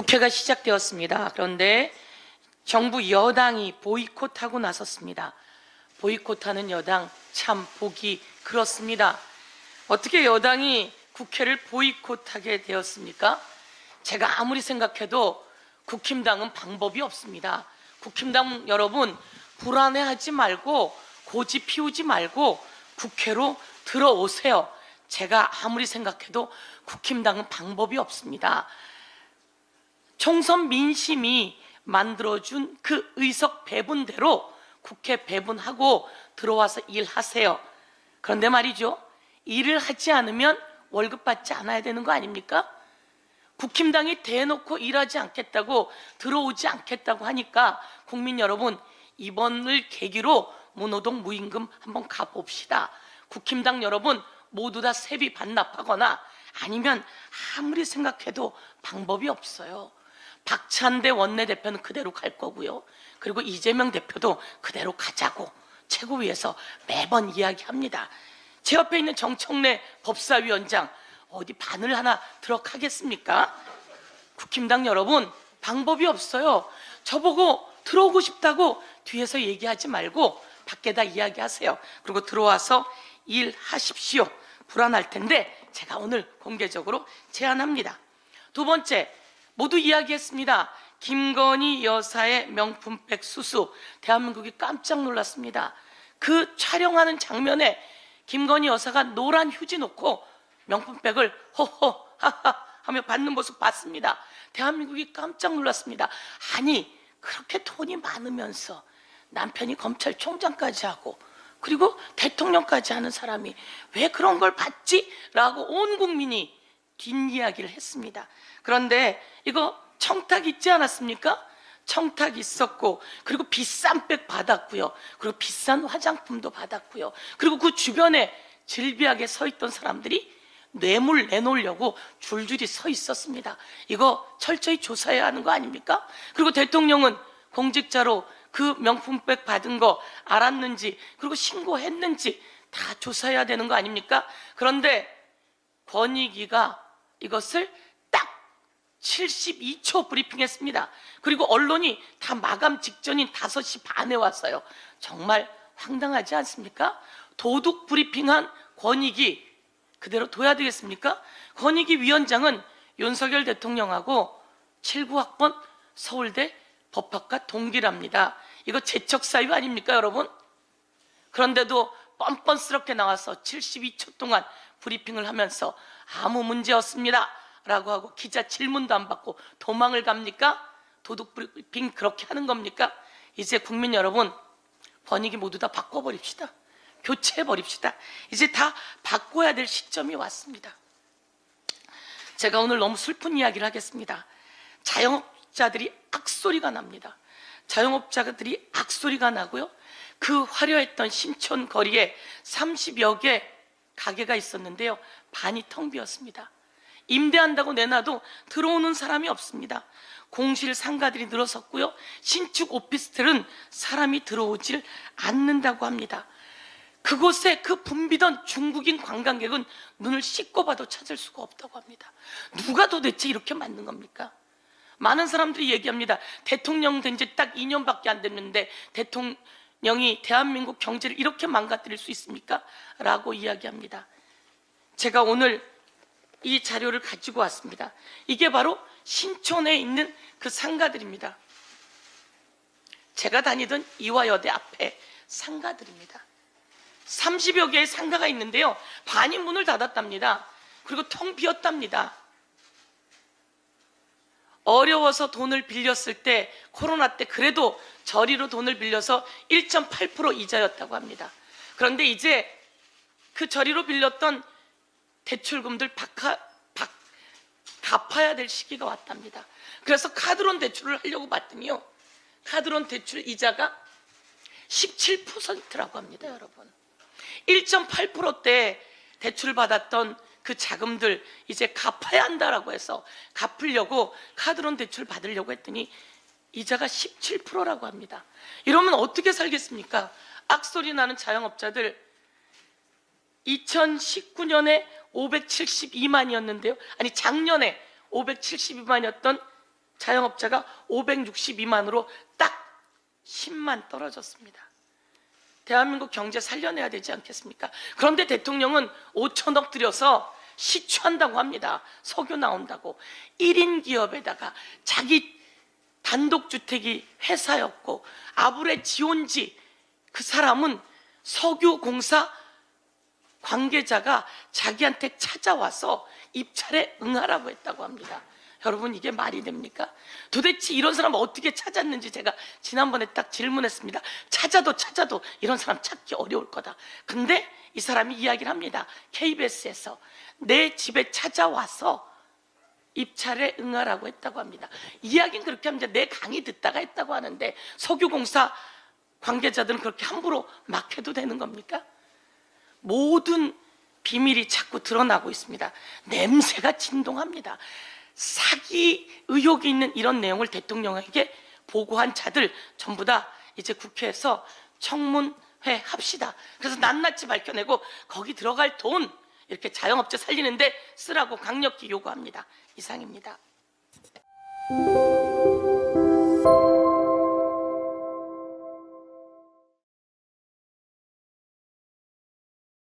국회가 시작되었습니다. 그런데 정부 여당이 보이콧하고 나섰습니다. 보이콧하는 여당 참 보기 그렇습니다. 어떻게 여당이 국회를 보이콧하게 되었습니까? 제가 아무리 생각해도 국힘당은 방법이 없습니다. 국힘당 여러분 불안해하지 말고 고집 피우지 말고 국회로 들어오세요. 제가 아무리 생각해도 국힘당은 방법이 없습니다. 총선 민심이 만들어준 그 의석 배분대로 국회 배분하고 들어와서 일하세요. 그런데 말이죠. 일을 하지 않으면 월급 받지 않아야 되는 거 아닙니까? 국힘당이 대놓고 일하지 않겠다고 들어오지 않겠다고 하니까 국민 여러분 이번을 계기로 무노동 무임금 한번 가봅시다. 국힘당 여러분 모두 다 세비 반납하거나 아니면 아무리 생각해도 방법이 없어요. 박찬대 원내대표는 그대로 갈 거고요. 그리고 이재명 대표도 그대로 가자고 최고위에서 매번 이야기합니다. 제 옆에 있는 정청래 법사위원장 어디 바늘 하나 들어가겠습니까? 국힘당 여러분 방법이 없어요. 저보고 들어오고 싶다고 뒤에서 얘기하지 말고 밖에다 이야기하세요. 그리고 들어와서 일하십시오. 불안할 텐데 제가 오늘 공개적으로 제안합니다. 두 번째 모두 이야기했습니다. 김건희 여사의 명품백 수수 대한민국이 깜짝 놀랐습니다. 그 촬영하는 장면에 김건희 여사가 노란 휴지 놓고 명품백을 호호 하하 하며 받는 모습 봤습니다. 대한민국이 깜짝 놀랐습니다. 아니 그렇게 돈이 많으면서 남편이 검찰총장까지 하고 그리고 대통령까지 하는 사람이 왜 그런 걸 받지? 라고 온 국민이 뒷이야기를 했습니다. 그런데 이거 청탁 있지 않았습니까? 청탁 있었고 그리고 비싼 백 받았고요. 그리고 비싼 화장품도 받았고요. 그리고 그 주변에 질비하게 서 있던 사람들이 뇌물 내놓으려고 줄줄이 서 있었습니다. 이거 철저히 조사해야 하는 거 아닙니까? 그리고 대통령은 공직자로 그 명품백 받은 거 알았는지 그리고 신고했는지 다 조사해야 되는 거 아닙니까? 그런데 권익위가 이것을 딱 72초 브리핑했습니다. 그리고 언론이 다 마감 직전인 5시 반에 왔어요. 정말 황당하지 않습니까? 도둑 브리핑한 권익위 그대로 둬야 되겠습니까? 권익위 위원장은 윤석열 대통령하고 79학번 서울대 법학과 동기랍니다. 이거 재척 사유 아닙니까, 여러분? 그런데도 뻔뻔스럽게 나와서 72초 동안 브리핑을 하면서 아무 문제 없습니다. 라고 하고 기자 질문도 안 받고 도망을 갑니까? 도둑 브리핑 그렇게 하는 겁니까? 이제 국민 여러분, 번역이 모두 다 바꿔버립시다. 교체해버립시다. 이제 다 바꿔야 될 시점이 왔습니다. 제가 오늘 너무 슬픈 이야기를 하겠습니다. 자영업자들이 악소리가 납니다. 자영업자들이 악소리가 나고요. 그 화려했던 신촌 거리에 30여 개 가게가 있었는데요. 반이 텅 비었습니다. 임대한다고 내놔도 들어오는 사람이 없습니다. 공실 상가들이 늘어섰고요. 신축 오피스텔은 사람이 들어오질 않는다고 합니다. 그곳에 그 붐비던 중국인 관광객은 눈을 씻고 봐도 찾을 수가 없다고 합니다. 누가 도대체 이렇게 만든 겁니까? 많은 사람들이 얘기합니다. 대통령 된 지 딱 2년밖에 안 됐는데 대통령 이 대한민국 경제를 이렇게 망가뜨릴 수 있습니까? 라고 이야기합니다. 제가 오늘 이 자료를 가지고 왔습니다. 이게 바로 신촌에 있는 그 상가들입니다. 제가 다니던 이화여대 앞에 상가들입니다. 30여 개의 상가가 있는데요. 반이 문을 닫았답니다. 그리고 텅 비었답니다. 어려워서 돈을 빌렸을 때 코로나 때 그래도 저리로 돈을 빌려서 1.8% 이자였다고 합니다. 그런데 이제 그 저리로 빌렸던 대출금들 바카, 바, 갚아야 될 시기가 왔답니다. 그래서 카드론 대출을 하려고 봤더니요. 카드론 대출 이자가 17%라고 합니다, 여러분. 1.8%대 대출 받았던 그 자금들 이제 갚아야 한다라고 해서 갚으려고 카드론 대출 받으려고 했더니 이자가 17%라고 합니다. 이러면 어떻게 살겠습니까? 악소리 나는 자영업자들 2019년에 572만이었는데요. 아니 작년에 572만이었던 자영업자가 562만으로 딱 10만 떨어졌습니다. 대한민국 경제 살려내야 되지 않겠습니까? 그런데 대통령은 5천억 들여서 시추한다고 합니다. 석유 나온다고. 1인 기업에다가 자기 단독주택이 회사였고 아브레 지온지 그 사람은 석유공사 관계자가 자기한테 찾아와서 입찰에 응하라고 했다고 합니다. 여러분 이게 말이 됩니까? 도대체 이런 사람 어떻게 찾았는지 제가 지난번에 딱 질문했습니다. 찾아도 찾아도 이런 사람 찾기 어려울 거다. 근데 이 사람이 이야기를 합니다. KBS에서 내 집에 찾아와서 입찰에 응하라고 했다고 합니다. 이야기는 그렇게 합니다. 내 강의 듣다가 했다고 하는데 석유공사 관계자들은 그렇게 함부로 막 해도 되는 겁니까? 모든 비밀이 자꾸 드러나고 있습니다. 냄새가 진동합니다. 사기 의혹이 있는 이런 내용을 대통령에게 보고한 자들 전부 다 이제 국회에서 청문회 합시다. 그래서 낱낱이 밝혀내고 거기 들어갈 돈 이렇게 자영업자 살리는데 쓰라고 강력히 요구합니다. 이상입니다.